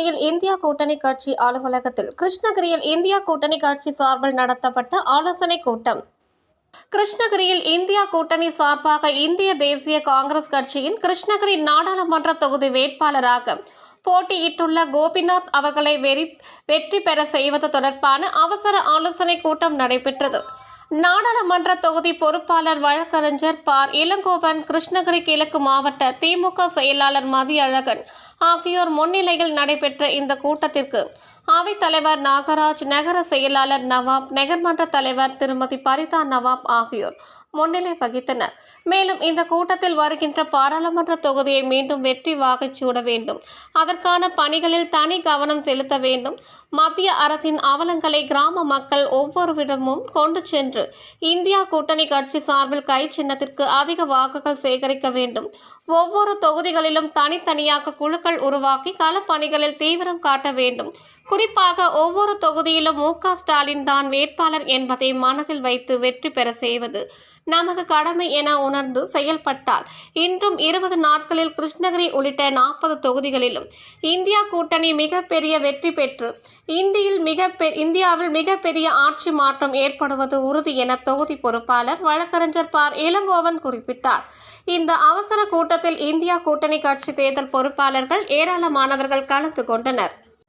கிருஷ்ணகிரியில் இந்தியா கூட்டணி கட்சி அலுவலகத்தில் கிருஷ்ணகிரியில் இந்தியா கூட்டணி கட்சி சார்பில் நடத்தப்பட்ட ஆலோசனை கூட்டம். கிருஷ்ணகிரியில் இந்தியா கூட்டணி சார்பாக இந்திய தேசிய காங்கிரஸ் கட்சியின் கிருஷ்ணகிரி நாடாளுமன்ற தொகுதி வேட்பாளராக போட்டியிட்டுள்ள கோபிநாத் அவர்களை வெறி வெற்றி பெற செய்வது தொடர்பான அவசர ஆலோசனை கூட்டம் நடைபெற்றது. நாடாளுமன்ற தொகுதி பொறுப்பாளர் வழக்கறிஞர் பார் இளங்கோவன் கிருஷ்ணகிரி கிழக்கு மாவட்ட திமுக செயலாளர் மதியழகன் ஆகியோர் முன்னிலையில் நடைபெற்ற இந்த கூட்டத்திற்கு அவைத்தலைவர் நாகராஜ் நகர செயலாளர் நவாப் நகர்மன்ற தலைவர் திருமதி பரிதா நவாப் ஆகியோர் முன்னிலை வகித்தனர். மேலும் இந்த கூட்டத்தில் வருகின்ற பாராளுமன்ற தொகுதியை மீண்டும் வெற்றி வாகைச் சூட வேண்டும். அதற்கான பணிகளில் தனி கவனம் செலுத்த வேண்டும். மத்திய அரசின் அவலங்களை கிராம மக்கள் ஒவ்வொருவிடமும் கொண்டு சென்று இந்தியா கூட்டணி கட்சி சார்பில் கை சின்னத்திற்கு அதிக வாக்குகள் சேகரிக்க வேண்டும். ஒவ்வொரு தொகுதிகளிலும் தனித்தனியாக குழுக்கள் உருவாக்கி களப்பணிகளில் தீவிரம் காட்ட வேண்டும். குறிப்பாக ஒவ்வொரு தொகுதியிலும் மு க ஸ்டாலின் தான் வேட்பாளர் என்பதை மனதில் வைத்து வெற்றி பெற செய்வது நமது கடமை என உணர்ந்து செயல்பட்டால் இன்றும் இருபது நாட்களில் கிருஷ்ணகிரி உள்ளிட்ட நாற்பது தொகுதிகளிலும் இந்தியா கூட்டணி மிகப்பெரிய வெற்றி பெற்று இந்தியில் மிக இந்தியாவில் மிகப்பெரிய ஆட்சி மாற்றம் ஏற்படுவது உறுதி என தொகுதி பொறுப்பாளர் வழக்கறிஞர் பார் இளங்கோவன் குறிப்பிட்டார். இந்த அவசர கூட்டத்தில் இந்தியா கூட்டணி கட்சி தேர்தல் பொறுப்பாளர்கள் ஏராளமானவர்கள் கலந்து கொண்டனர்.